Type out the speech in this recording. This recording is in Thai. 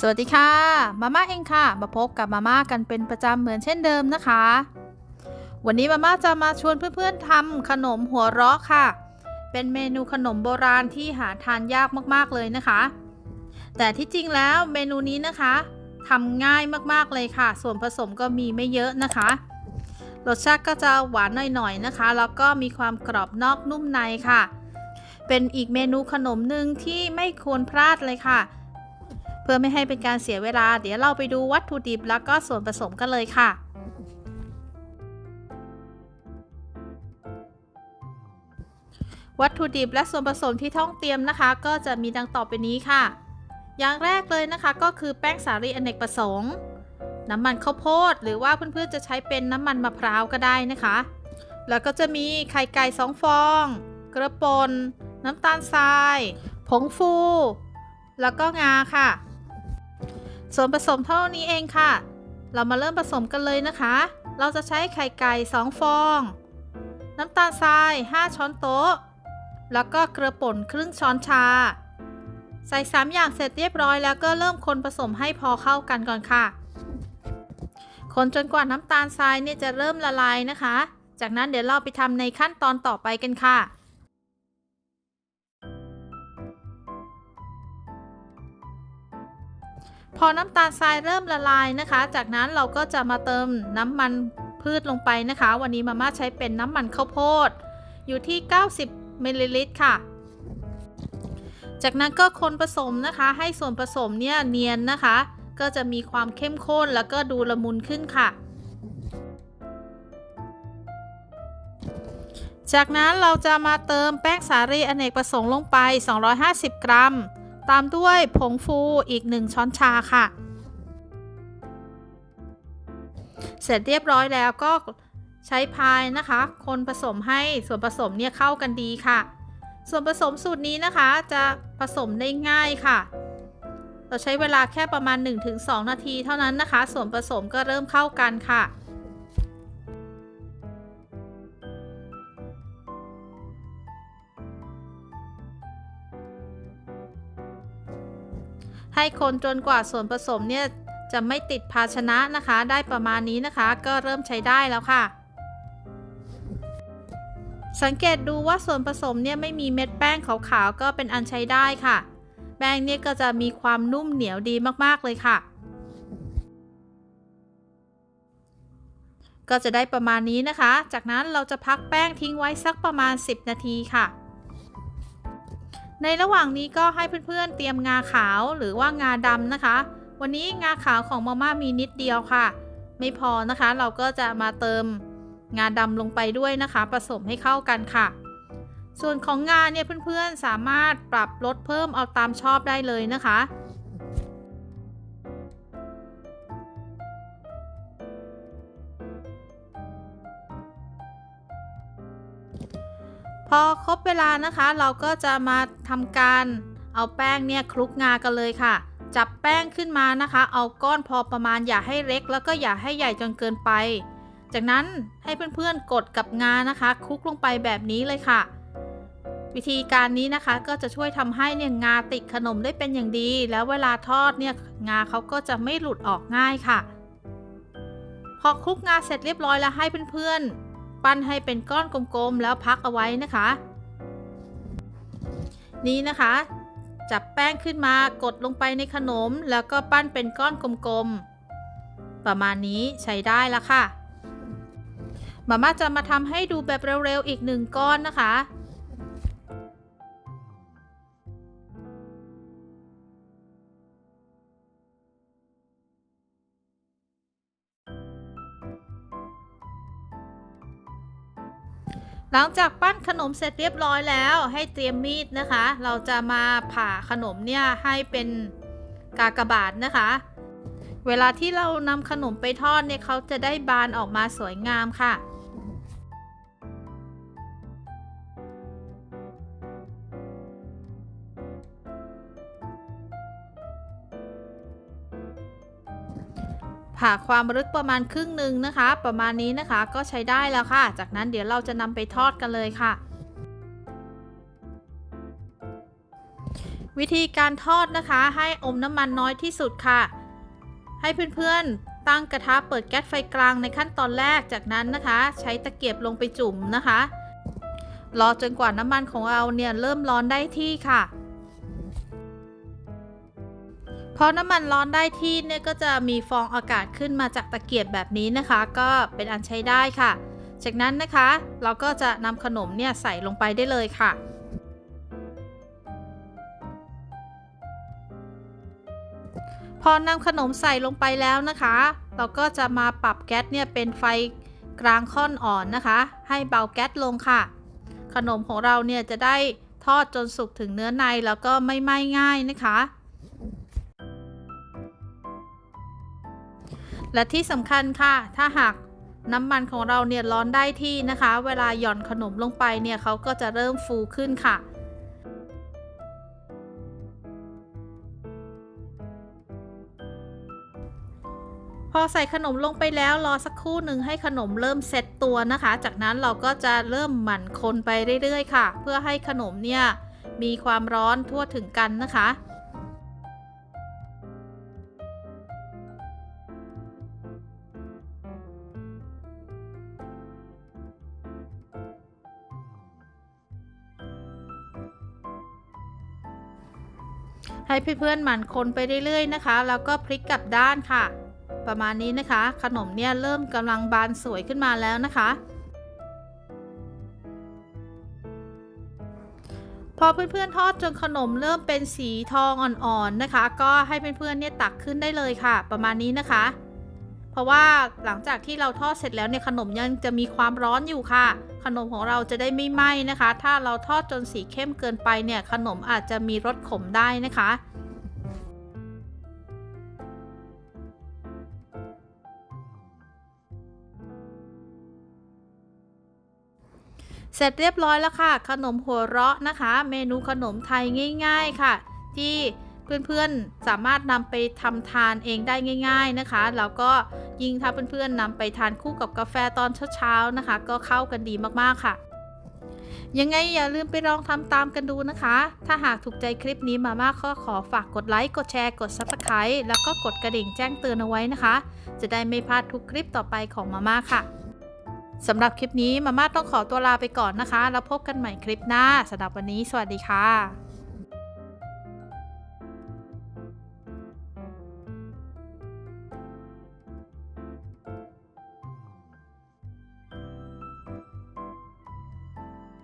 สวัสดีค่ะ มาม่าเองค่ะ มาพบกับมาม่ากันเป็นประจำเหมือนเช่นเดิมนะคะ วันนี้มาม่าจะมาชวนเพื่อนๆทำขนมหัวเราะค่ะ เป็นเมนูขนมโบราณที่หาทานยากมากๆเลยนะคะ แต่ที่จริงแล้วเมนูนี้นะคะทำง่ายมากๆเลยค่ะ ส่วนผสมก็มีไม่เยอะนะคะ รสชาติก็จะหวานหน่อยๆนะคะ แล้วก็มีความกรอบนอกนุ่มในค่ะ เป็นอีกเมนูขนมหนึ่งที่ไม่ควรพลาดเลยค่ะ เพื่อไม่ให้เป็นการเสียเวลา เดี๋ยวเราไปดูวัตถุดิบแล้วก็ส่วนผสมกันเลยค่ะวัตถุดิบและส่วนผสมที่ต้องเตรียมนะคะ ก็จะมีดังต่อไปนี้ค่ะ อย่างแรกเลยนะคะก็คือแป้งสาลีอเนกประสงค์ น้ำมันข้าวโพด หรือว่าเพื่อนๆจะใช้เป็นน้ำมันมะพร้าวก็ได้นะคะ แล้วก็จะมีไข่ไก่2ฟอง กระปนน้ำตาลทราย ผงฟู แล้วก็งาค่ะ ส่วนผสมเท่านี้เองค่ะ เรามาเริ่มผสมกันเลยนะคะ เราจะใช้ไข่ไก่ 2 ฟอง น้ำตาลทราย 5 ช้อนโต๊ะ แล้วก็เกลือป่นครึ่งช้อนชา ใส่ 3 อย่างเสร็จเรียบร้อยแล้วก็เริ่มคนผสมให้พอเข้ากันก่อนค่ะ คนจนกว่าน้ำตาลทรายเนี่ยจะเริ่มละลายนะคะ จากนั้นเดี๋ยวเราไปทำในขั้นตอนต่อไปกันค่ะ พอน้ำตาลทรายเริ่มละลายนะคะ จากนั้นเราก็จะมาเติมน้ำมันพืชลงไปนะคะ วันนี้มาม่าใช้เป็นน้ำมันข้าวโพด อยู่ที่ 90มิลลิลิตรค่ะ จากนั้นก็คนผสมนะคะ ให้ส่วนผสมเนี่ยเนียนนะคะ ก็จะมีความเข้มข้นแล้วก็ดูละมุนขึ้นค่ะ จากนั้นเราจะมาเติมแป้งสาลีอเนกประสงค์ลงไป 250 กรัม ตามด้วยผงฟูอีก 1 ช้อนชาค่ะ เสร็จเรียบร้อยแล้วก็ใช้พายนะคะ คนผสมให้ส่วนผสมเนี่ยเข้ากันดีค่ะ ส่วนผสมสูตรนี้นะคะจะผสมได้ง่ายค่ะ เราใช้เวลาแค่ประมาณ 1-2 นาทีเท่านั้นนะคะ ส่วนผสมก็เริ่มเข้ากันค่ะ ให้คนจนกว่าส่วนผสมเนี่ยจะไม่ติดภาชนะนะคะ ได้ประมาณนี้นะคะ ก็เริ่มใช้ได้แล้วค่ะ สังเกตดูว่าส่วนผสมเนี่ยไม่มีเม็ดแป้งขาวๆก็เป็นอันใช้ได้ค่ะ แป้งเนี่ยก็จะมีความนุ่มเหนียวดีมากๆเลยค่ะ ก็จะได้ประมาณนี้นะคะ จากนั้นเราจะพักแป้งทิ้งไว้สักประมาณ 10 นาทีค่ะ ในระหว่างนี้ก็ให้เพื่อนๆเตรียมงาขาวหรือว่างาดำนะคะ วันนี้งาขาวของมาม่ามีนิดเดียวค่ะ ไม่พอนะคะ เราก็จะมาเติมงาดำลงไปด้วยนะคะ ผสมให้เข้ากันค่ะ ส่วนของงาเนี่ยเพื่อนๆสามารถปรับลดเพิ่มเอาตามชอบได้เลยนะคะ พอครบเวลานะคะเราก็จะมาทำการเอาแป้งเนี่ยคลุกงากันเลยค่ะ จับแป้งขึ้นมานะคะ เอาก้อนพอประมาณอย่าให้เล็ก แล้วก็อย่าให้ใหญ่จนเกินไป จากนั้นให้เพื่อนๆกดกับงานะคะคลุกลงไปแบบนี้เลยค่ะ วิธีการนี้นะคะก็จะช่วยทำให้เนี่ยงาติดขนมได้เป็นอย่างดี แล้วเวลาทอดเนี่ยงาเขาก็จะไม่หลุดออกง่ายค่ะ พอคลุกงาเสร็จเรียบร้อยแล้วให้เพื่อนๆ ปั้นให้เป็นก้อนกลมๆ แล้วพักเอาไว้นะคะ นี่นะคะ จับแป้งขึ้นมากดลงไปในขนม แล้วก็ปั้นเป็นก้อนกลมๆ ประมาณนี้ใช้ได้แล้วค่ะมาม่าจะมาทำให้ดูแบบเร็วๆ อีกหนึ่งก้อนนะคะ หลังจากปั้นขนมเสร็จเรียบร้อยแล้วให้เตรียมมีดนะคะ เราจะมาผ่าขนมเนี่ยให้เป็นกากบาทนะคะ เวลาที่เรานำขนมไปทอดเนี่ยเขาจะได้บานออกมาสวยงามค่ะ ผ่าความลึกประมาณครึ่งหนึ่งนะคะ ประมาณนี้นะคะก็ใช้ได้แล้วค่ะ จากนั้นเดี๋ยวเราจะนำไปทอดกันเลยค่ะวิธีการทอดนะคะ ให้อมน้ำมันน้อยที่สุดค่ะ ให้เพื่อนๆ ตั้งกระทะเปิดแก๊สไฟกลางในขั้นตอนแรกจากนั้นนะคะ ใช้ตะเกียบลงไปจุ่มนะคะ รอจนกว่าน้ำมันของเราเนี่ยเริ่มร้อนได้ที่ค่ะ อน้ำมันร้อนได้ที่เนี่ยก็จะมีฟองอากาศขึ้นมาจากตะเกียบแบบนี้นะคะ ก็เป็นอันใช้ได้ค่ะ จากนั้นนะคะเราก็จะนำขนมเนี่ยใส่ลงไปได้เลยค่ะพอนำขนมใส่ลงไปแล้วนะคะ เราก็จะมาปรับแก๊สเนี่ยเป็นไฟกลางค่อนอ่อนนะคะ ให้เบาแก๊สลงค่ะ ขนมของเราเนี่ยจะได้ทอดจนสุกถึงเนื้อในแล้วก็ไม่ไหม้ง่ายนะคะ และที่สำคัญค่ะ ถ้าหากน้ำมันของเราเนี่ยร้อนได้ที่นะคะ เวลาหย่อนขนมลงไปเนี่ยเขาก็จะเริ่มฟูขึ้นค่ะ พอใส่ขนมลงไปแล้วรอสักครู่หนึ่งให้ขนมเริ่มเซ็ตตัวนะคะ จากนั้นเราก็จะเริ่มหมั่นคนไปเรื่อยๆ ค่ะ เพื่อให้ขนมเนี่ยมีความร้อนทั่วถึงกันนะคะ ให้เพื่อนๆหมั่นคนไปเรื่อยๆนะคะ แล้วก็พลิกกลับด้านค่ะ ประมาณนี้นะคะ ขนมเนี่ยเริ่มกำลังบานสวยขึ้นมาแล้วนะคะพอเพื่อนๆทอดจนขนมเริ่มเป็นสีทองอ่อนๆนะคะ ก็ให้เพื่อนๆเนี่ยตักขึ้นได้เลยค่ะ ประมาณนี้นะคะ เพราะว่าหลังจากที่เราทอดเสร็จแล้วเนี่ยขนมยังจะมีความร้อนอยู่ค่ะ ขนมของเราจะได้ไม่ไหม้นะคะ ถ้าเราทอดจนสีเข้มเกินไปเนี่ยขนมอาจจะมีรสขมได้นะคะเสร็จเรียบร้อยแล้วค่ะ ขนมหัวเราะนะคะ เมนูขนมไทยง่าย ๆ ค่ะ ที่ เพื่อนๆสามารถนำไปทำทานเองได้ง่าย ๆนะคะ แล้วก็ยิ่งถ้าเพื่อนๆนำไปทานคู่กับกาแฟตอนเช้าๆนะคะ ก็เข้ากันดีมากๆค่ะ ยังไงอย่าลืมไปลองทำตามกันดูนะคะ ถ้าหากถูกใจคลิปนี้มามากก็ขอฝากกดไลค์ กดแชร์ กด Subscribe แล้วก็กดกระดิ่งแจ้งเตือนเอาไว้นะคะ จะได้ไม่พลาดทุกคลิปต่อไปของมาม่าค่ะสำหรับคลิปนี้มาม่าต้องขอตัวลาไปก่อนนะคะ แล้วพบกันใหม่คลิปหน้าสำหรับวันนี้ สวัสดีค่ะ